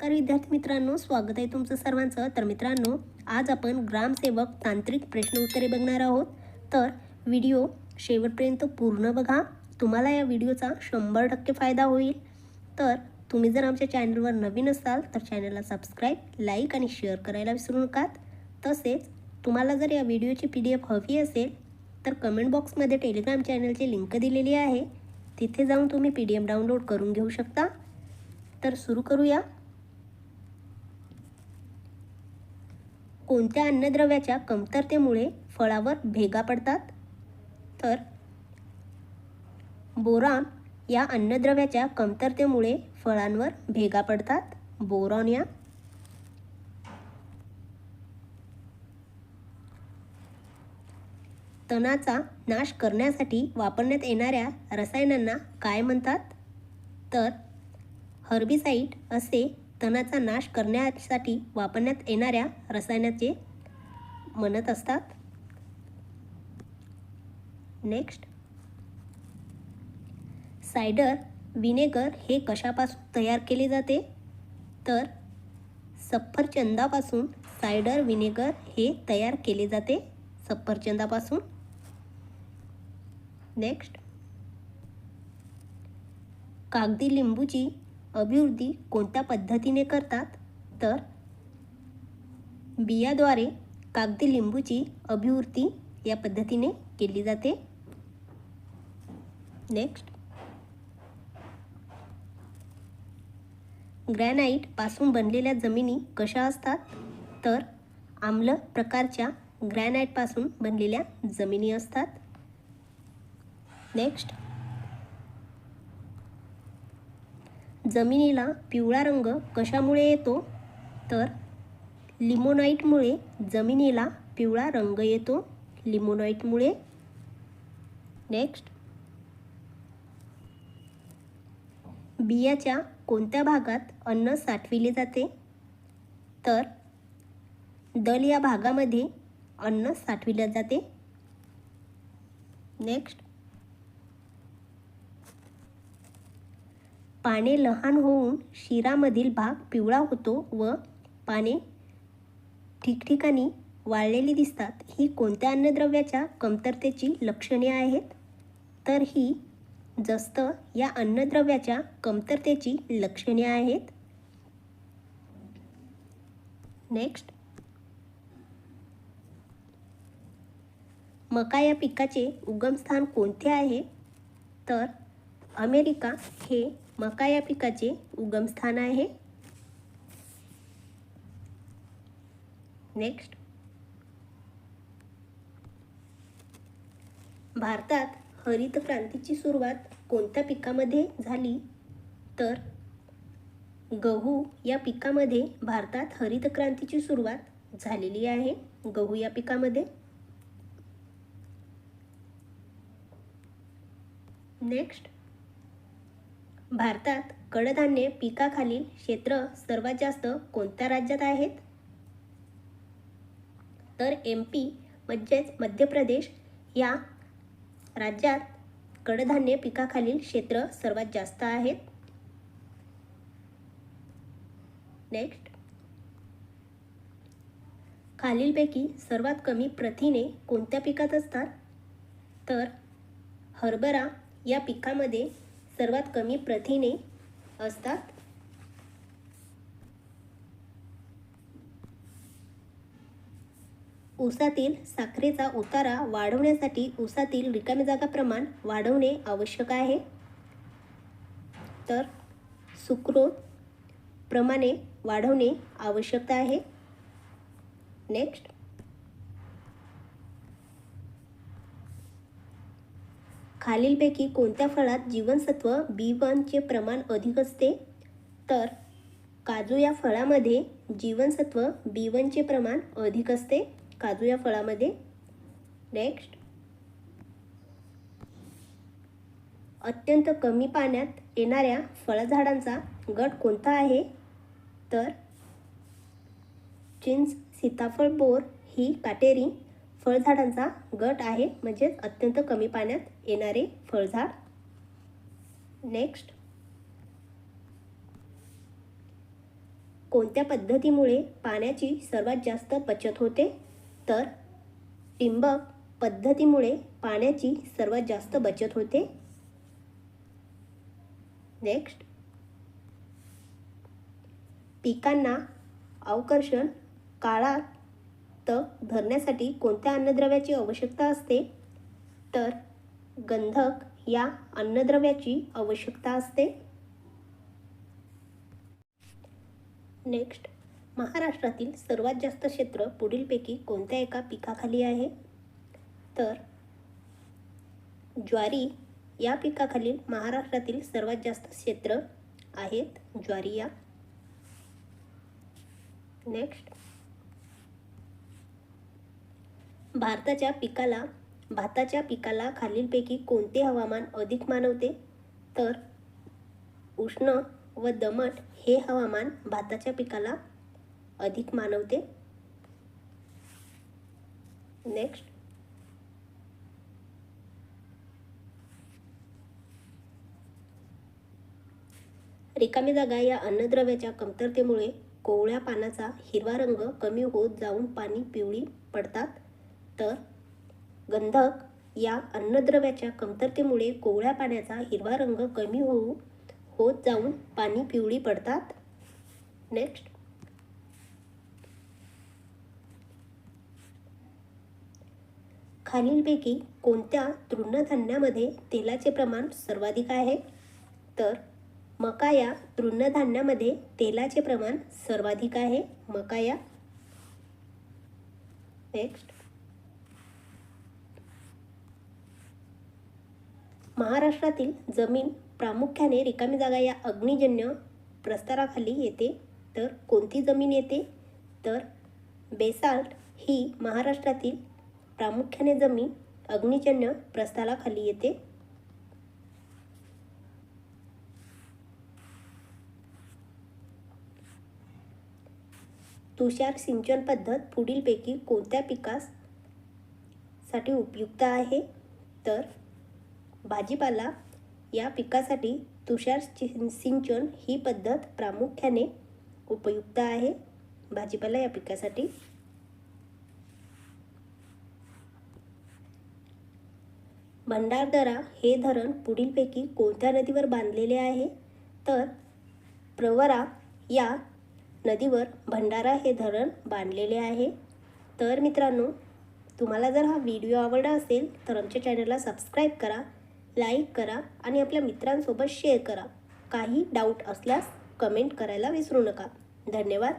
नमस्कार विद्यार्थी मित्रांनो स्वागत आहे तुमचं सर्वांचं. तर मित्रांनो आज आपण ग्रामसेवक तांत्रिक प्रश्न उत्तरे बघणार आहोत. तर व्हिडिओ शेवटपर्यंत पूर्ण बघा. तुम्हाला या व्हिडिओचा शंभर टक्के फायदा होईल. तर तुम्ही जर आमच्या चॅनलवर नवीन असाल तर चॅनलला सबस्क्राईब लाईक आणि शेअर करायला विसरू नका तसेच तुम्हाला जर या व्हिडिओची पी डी एफ हवी असेल तर कमेंट बॉक्समध्ये टेलिग्राम चॅनलची लिंक दिलेली आहे. तिथे जाऊन तुम्ही पी डी एफ डाउनलोड करून घेऊ शकता. तर सुरू करूया. कोणत्या अन्नद्रव्याच्या कमतरतेमुळे फळावर भेगा पडतात? तर बोरॉन या अन्नद्रव्याच्या कमतरतेमुळे फळांवर भेगा पडतात. बोरॉन या तणाचा नाश करण्यासाठी वापरण्यात येणाऱ्या रसायनांना काय म्हणतात? तर हर्बिसाईट असे तणाचा नाश करण्यासाठी वापरण्यात येणाऱ्या रसायनाचे म्हणत असतात. नेक्स्ट सायडर विनेगर हे कशापासून तयार केले जाते? तर सफरचंदापासून सायडर विनेगर हे तयार केले जाते. सफरचंदापासून. नेक्स्ट कागदी लिंबूची अभिवृद्धी कोणत्या पद्धतीने करतात? तर बियाद्वारे कागदी लिंबूची अभिवृद्धी या पद्धतीने केली जाते. नेक्स्ट ग्रॅनाईटपासून बनलेल्या जमिनी कशा असतात? तर आम्ल प्रकारच्या ग्रॅनाईटपासून बनलेल्या जमिनी असतात. नेक्स्ट जमिनीला पिवळा रंग कशामुळे येतो? तर लिमोनाईटमुळे जमिनीला पिवळा रंग येतो. लिमोनाईटमुळे नेक्स्ट. बियाच्या कोणत्या भागात अन्न साठविले जाते? तर दल या भागामध्ये अन्न साठविले जाते. नेक्स्ट. पाने लहान होऊन शिरामधील भाग पिवळा होतो व पाने ठिकठिकाणी वाळलेली दिसतात. ही कोणत्या अन्नद्रव्याच्या कमतरतेची लक्षणे आहेत? तर ही जस्त या अन्नद्रव्याच्या कमतरतेची लक्षणे आहेत. नेक्स्ट. मका या पिकाचे उगमस्थान कोणते आहे? तर अमेरिका हे मका या पिकाचे उगमस्थान आहे. नेक्स्ट भारतात हरित क्रांतीची सुरुवात कोणत्या पिकामध्ये झाली? तर गहू या पिकामध्ये भारतात हरित क्रांतीची सुरुवात झालेली आहे. गहू या पिकामध्ये. नेक्स्ट भारतात कडधान्य पिकाखालील क्षेत्र सर्वात जास्त कोणत्या राज्यात आहेत? तर एम पी म्हणजेच मध्य प्रदेश या राज्यात कडधान्य पिकाखालील क्षेत्र सर्वात जास्त आहेत. नेक्स्ट खालीलपैकी सर्वात कमी प्रथिने कोणत्या पिकात असतात? तर हरभरा या पिकामध्ये सर्वात कमी प्रथिने असतात. ऊसातील साखरेचा उतारा वाढवण्यासाठी ऊसातील रिकामी जागा प्रमाण वाढवणे आवश्यक आहे. तर सुक्रोत प्रमाणे वाढवणे आवश्यक आहे. नेक्स्ट खालीलपैकी कोणत्या फळात जीवनसत्व बी वनचे प्रमाण अधिक असते? तर काजू या फळामध्ये जीवनसत्व बी वनचे प्रमाण अधिक असते. काजू या फळामध्ये. नेक्स्ट अत्यंत कमी पाण्यात येणाऱ्या फळझाडांचा गट कोणता आहे? तर चिंच सीताफळ बोर ही काटेरी फळझाडांचा गट आहे म्हणजेच अत्यंत कमी पाण्यात येणारे फळझाड. नेक्स्ट कोणत्या पद्धतीमुळे पाण्याची सर्वात जास्त बचत होते? तर टिंबक पद्धतीमुळे पाण्याची सर्वात जास्त बचत होते. नेक्स्ट पिकांना अवकर्षण काळात तग धरण्यासाठी कोणत्या अन्नद्रव्याची आवश्यकता असते? तर गंधक या अन्नद्रव्याची आवश्यकता असते. नेक्स्ट महाराष्ट्रातील सर्वात जास्त क्षेत्र पुढीलपैकी कोणत्या एका पिकाखाली आहे? तर ज्वारी या पिकाखालील महाराष्ट्रातील सर्वात जास्त क्षेत्र आहेत ज्वारी या. नेक्स्ट भारताच्या पिकाला भाताच्या पिकाला खालीलपैकी कोणते हवामान अधिक मानवते? तर उष्ण व दमट हे हवामान भाताच्या पिकाला अधिक मानवते. नेक्स्ट रिकामी जागा या अन्नद्रव्याच्या कमतरतेमुळे कोवळ्या पानाचा हिरवा रंग कमी होत जाऊन पाणी पिवळी पडतात. तर गंधक या अन्नद्रव्याच्या कमतरतेमुळे कोवळ्या पाण्याचा हिरवा रंग कमी होऊ होत जाऊन पाणी पिवळी पडतात. नेक्स्ट खालीलपैकी कोणत्या तृणधान्यामध्ये तेलाचे प्रमाण सर्वाधिक आहे? तर मका या तृणधान्यामध्ये तेलाचे प्रमाण सर्वाधिक आहे. मका या. नेक्स्ट महाराष्ट्रातील जमीन प्रामुख्याने रिकामी जागा या अग्निजन्य प्रस्ताराखाली येते. तर कोणती जमीन येते? तर बेसाल्ट ही महाराष्ट्रातील प्रामुख्याने जमीन अग्निजन्य प्रस्ताराखाली येते. तुषार सिंचन पद्धत पुढीलपैकी कोणत्या पिकाससाठी उपयुक्त आहे? तर भाजीपाला या पिकासाठी तुषार चि- सिंचन ही पद्धत प्रामुख्याने उपयुक्त आहे. भाजीपाला या पिकासाठी. भंडारदरा हे धरण पुढीलपैकी कोणत्या नदीवर बांधलेले आहे? तर प्रवरा या नदीवर भंडारा हे धरण बांधलेले आहे. तर मित्रांनो तुम्हाला जर हा व्हिडिओ आवडला असेल तर आमच्या चॅनलला सबस्क्राईब करा. लाईक करा आणि आपल्या मित्रांसोबत शेअर करा. काही डाऊट असल्यास कमेंट करायला विसरू नका. धन्यवाद.